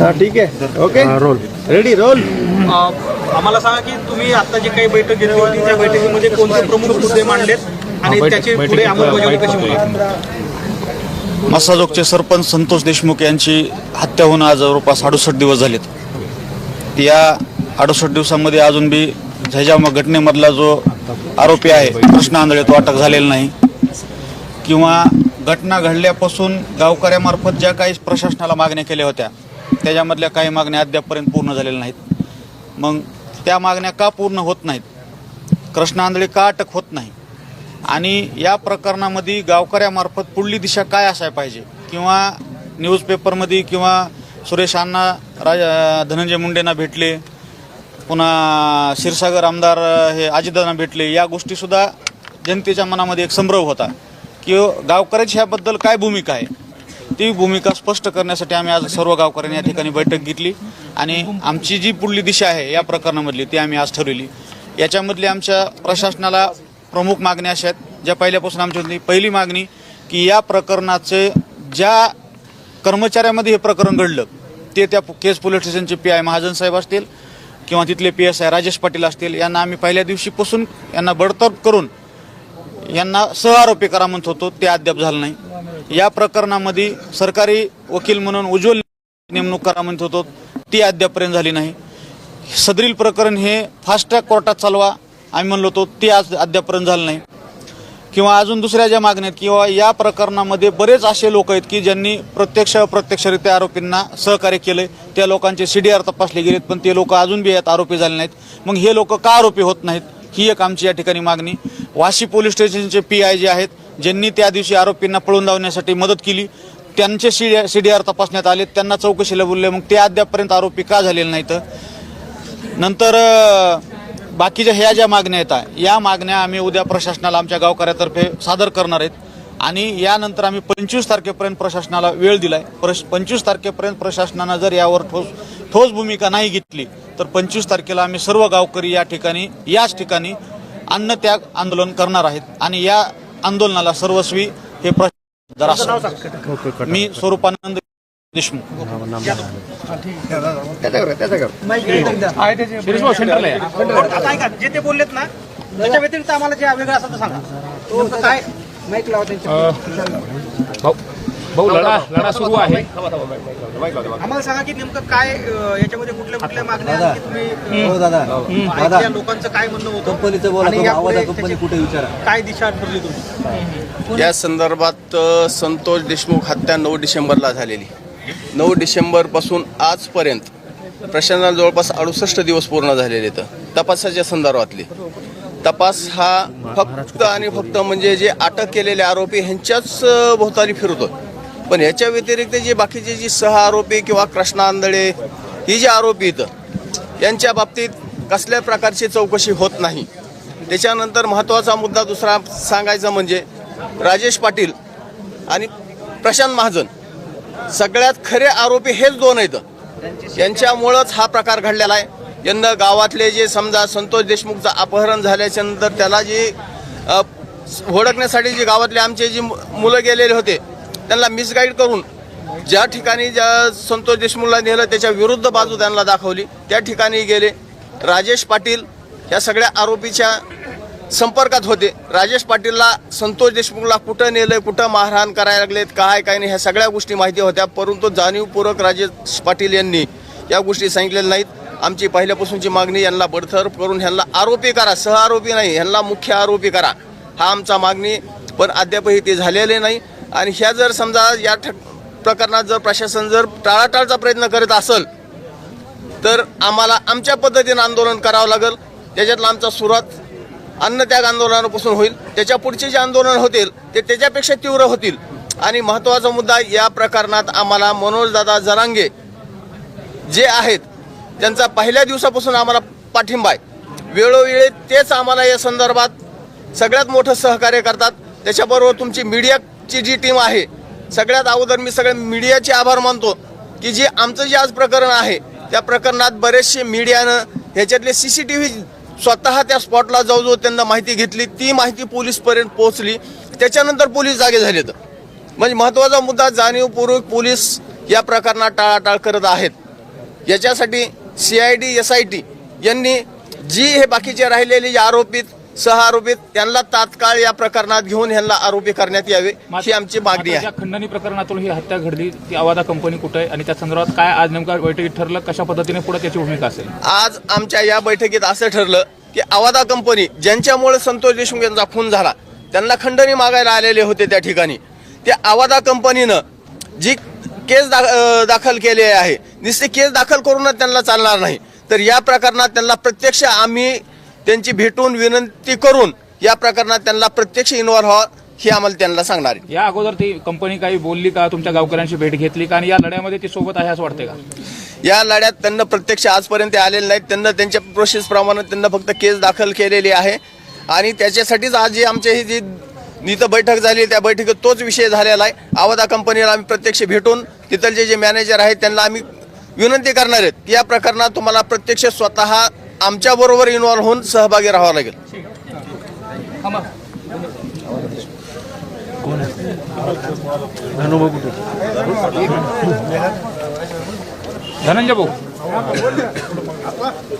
हा ठीक आहे. ओके रोल रेडी रोल आम्हाला सांगा की तुम्ही आता जी काही बैठक घेतली होती त्या बैठकीमध्ये कोणते प्रमुख मुद्दे मांडलेत? आणि त्याची पुढे अंमलबजावणी कशी होईल? मसाजोगचे सरपंच संतोष देशमुख यांची हत्या होऊन आज जवळपास अडुसष्ट दिवस झालेत. या अडुसष्ट दिवसामध्ये अजून बी ह्याच्या म- घटनेमधला जो आरोपी आहे कृष्ण आंधळे तो अटक झालेला नाही. किंवा घटना घडल्यापासून गावकऱ्यामार्फत ज्या काही प्रशासनाला मागण्या केल्या होत्या त्याच्यामधल्या काही मागण्या अद्यापपर्यंत पूर्ण झालेल्या नाहीत. मग त्या मागण्या का पूर्ण होत नाहीत? कृष्ण आंधळे का अटक होत नाही? आणि या प्रकरणामध्ये गावकऱ्यामार्फत पुढली दिशा काय असायला पाहिजे? किंवा न्यूजपेपरमध्ये किंवा सुरेश अण्णा राज धनंजय मुंडेंना भेटले पुन्हा क्षीरसागर आमदार हे अजितदांना भेटले या गोष्टीसुद्धा जनतेच्या मनामध्ये एक संभ्रम होता. की गावकऱ्याची ह्याबद्दल काय भूमिका आहे? ती भूमिका स्पष्ट करण्यासाठी आम्ही आज सर्व गावकऱ्यांनी या ठिकाणी बैठक घेतली आणि आमची जी पुढली दिशा आहे या प्रकरणामधली ती आम्ही आज ठरवली. याच्यामधली आमच्या प्रशासनाला प्रमुख मागण्या अशा आहेत ज्या पहिल्यापासून आमच्या होती पहिली मागणी की या प्रकरणाचे ज्या कर्मचाऱ्यामध्ये हे प्रकरण घडलं ते त्या केस पोलीस स्टेशनचे पी आय महाजन साहेब असतील किंवा तिथले P S I Rajesh Patil असतील यांना आम्ही पहिल्या दिवशीपासून यांना बडतर्फ करून यांना सहआरोपी करा म्हणत होतो ते अद्याप झालं नाही. या प्रकरणामध्ये सरकारी वकील म्हणून उज्ज्वल नेमणूक करा म्हणत होतो ती अद्यापपर्यंत झाली नाही. सदरील प्रकरण हे फास्ट ट्रॅक कोर्टात चालवा आम्ही म्हणलो होतो ते आज अद्यापपर्यंत झालं नाही. किंवा अजून दुसऱ्या ज्या मागण्या आहेत किंवा या प्रकरणामध्ये बरेच असे लोक आहेत की ज्यांनी प्रत्यक्ष अप्रत्यक्षरित्या आरोपींना सहकार्य केलंय त्या लोकांचे सी डी आर तपासले गेलेत पण ते लोक अजून बी यात आरोपी झाले नाहीत. मग हे लोक का आरोपी होत नाहीत? ही एक आमची या ठिकाणी मागणी. वाशी पोलीस स्टेशनचे पी आय जे आहेत ज्यांनी त्या दिवशी आरोपींना पळून लावण्यासाठी मदत केली त्यांचे सी सी डी आर तपासण्यात आले त्यांना चौकशीला बोलले मग ते अद्यापपर्यंत आरोपी का झालेले नाहीत? नंतर बाकीच्या ह्या ज्या मागण्या आहेत या मागण्या आम्ही उद्या प्रशासनाला आमच्या गावकऱ्यातर्फे सादर करणार आहेत. आणि यानंतर आम्ही पंचवीस तारखेपर्यंत प्रशासनाला वेळ दिलाय. प्रश पंचवीस तारखेपर्यंत प्रशासनानं जर यावर ठोस ठोस भूमिका नाही घेतली तर पंचवीस तारखेला आम्ही सर्व गावकरी या ठिकाणी याच ठिकाणी अन्नत्याग आंदोलन करणार आहेत आणि या आंदोलनाला सर्वस्वी हे प्र जरा मी स्वरूपानंद देशमुख. जे ते बोललेत ना त्याच्या व्यतिरिक्त आम्हाला जे वेगळं तर सांगा. काय भाऊ लढा लढा सुरू आहे. आम्हाला सांगा की नेमकं काय याच्यामध्ये कुठल्या कुठल्या मागण्या तुम्ही हो दादा. या लोकांचं काय म्हणणं होतं? कंपनीचं बोला आवाज कंपनी कुठे विचारा. काय दिशा ठरली तुमची? या संदर्भात संतोष देशमुख हत्या नऊ डिसेंबरला झालेली. नऊ डिसेंबरपासून आजपर्यंत प्रशासनाला जवळपास अडुसष्ट दिवस पूर्ण झालेले तर तपासाच्या संदर्भातले. तपास हा फक्त आणि फक्त म्हणजे जे अटक केलेले आरोपी ह्यांच्याच भोवताली फिरतो पण ह्याच्या व्यतिरिक्त जे बाकीचे जे सह आरोपी किंवा कृष्णा आंधळे ही जे आरोपी आहेत यांच्या बाबतीत कसल्या प्रकारची चौकशी होत नाही. त्याच्यानंतर महत्त्वाचा मुद्दा दुसरा सांगायचा म्हणजे राजेश पाटील आणि प्रशांत महाजन सगळ्यात खरे आरोपी हेच दोन आहेत. यांच्यामुळंच हा प्रकार घडलेला आहे. यंदा गावातले जे समजा संतोष देशमुखचं अपहरण झाल्याच्यानंतर त्याला जे ओळखण्यासाठी जे गावातले आमचे जे मु- मुलं गेलेले होते त्यांना मिसगाईड करून ज्या ठिकाणी ज्या संतोष देशमुखला नेलं त्याच्या विरुद्ध बाजू त्यांना दाखवली त्या ठिकाणी गेले. राजेश पाटील या सगळ्या आरोपीच्या संपर्कात होते. राजेश पाटीलला संतोष देशमुखला कुठं नेलं कुठं मारहाण करायला लागलेत काय काय नाही ह्या सगळ्या गोष्टी माहिती होत्या परंतु जाणीवपूर्वक राजेश पाटील यांनी या गोष्टी सांगितलेल्या नाहीत. आमची पहिल्यापासूनची मागणी यांना बडथर करून ह्यांना आरोपी करा सह आरोपी नाही ह्यांना मुख्य आरोपी करा. हा आमचा मागणी पण अद्यापही ते झालेले नाही. आणि ह्या जर समजा या प्रकरणात जर प्रशासन जर टाळाटाळचा प्रयत्न करत असेल तर आम्हाला आमच्या पद्धतीनं आंदोलन करावं लागेल. त्याच्यातला आमचा सुरुवात अन्नत्याग आंदोलनापासून होईल त्याच्या पुढचे जे आंदोलन होतील ते त्याच्यापेक्षा तीव्र होतील. आणि महत्त्वाचा मुद्दा या प्रकरणात आम्हाला मनोजदादा जरांगे जे आहेत त्यांचा पहिल्या दिवसापासून आम्हाला पाठिंबा आहे. वेळोवेळी तेच आम्हाला या संदर्भात सगळ्यात मोठं सहकार्य करतात. त्याच्याबरोबर तुमची मीडियाची जी टीम आहे सगळ्यात अगोदर मी सगळ्या मीडियाचे आभार मानतो की जे आमचं जे आज प्रकरण आहे त्या प्रकरणात बरेचसे मीडियानं ह्याच्यातले सी सी टी व्ही स्वतः त्या स्पॉटला जाऊ जाऊ त्यांना माहिती घेतली. ती माहिती पोलीसपर्यंत पोहोचली. त्याच्यानंतर पोलीस जागे झाले तर. म्हणजे महत्त्वाचा मुद्दा जाणीवपूर्वक पोलीस या प्रकरणात टाळाटाळ करत आहेत. याच्यासाठी C I D S I T यांनी जी हे बाकीचे राहिलेले आरोपित सह आरोपित त्यांना तात्काळ या प्रकरणात घेऊन यांना आरोपी करण्यात यावे ही आमची मागणी आहे. खंडणी प्रकरणातून ही हत्या घडली ती अवादा कंपनी कुठे आहे आणि त्या संदर्भात काय आज नेमका बैठकीत ठरलं कशा पद्धतीने पुढे त्याची भूमिका असेल? आज आमच्या या बैठकीत असं ठरलं की अवादा कंपनी ज्यांच्यामुळे संतोष देशमुख यांचा खून झाला त्यांना खंडणी मागायला आलेले होते त्या ठिकाणी. त्या अवादा कंपनीनं जी केस दा दाखल केली आहे. नुसती केस दाखल करूनच त्यांना चालणार नाही. तर या प्रकरणात त्यांना प्रत्यक्ष आम्ही त्यांची भेटून विनंती करून या प्रकरणात त्यांना प्रत्यक्ष इन्व्हॉल्व व्हावं हे आम्हाला त्यांना सांगणार आहे. या अगोदर ती कंपनी काही बोलली का? तुमच्या गावकऱ्यांशी भेट घेतली का? आणि या लढ्यामध्ये ती सोबत आहे असं वाटतंय का? या लढ्यात त्यांना प्रत्यक्ष आजपर्यंत आलेले नाहीत. त्यांना त्यांच्या प्रोसेसप्रमाणे त्यांना फक्त केस दाखल केलेली आहे. आणि त्याच्यासाठीच आज जी आमची ही जी तिथं बैठक झाली त्या बैठकीत तोच विषय झालेला आहे. आवादा कंपनीला आम्ही प्रत्यक्ष भेटून तिथलचे जे मॅनेजर आहेत त्यांना आम्ही विनंती करणार आहेत या प्रकरणात तुम्हाला प्रत्यक्ष स्वतः आमच्याबरोबर इन्व्हॉल्व होऊन सहभागी राहावं लागेल. धनंजय भाऊ.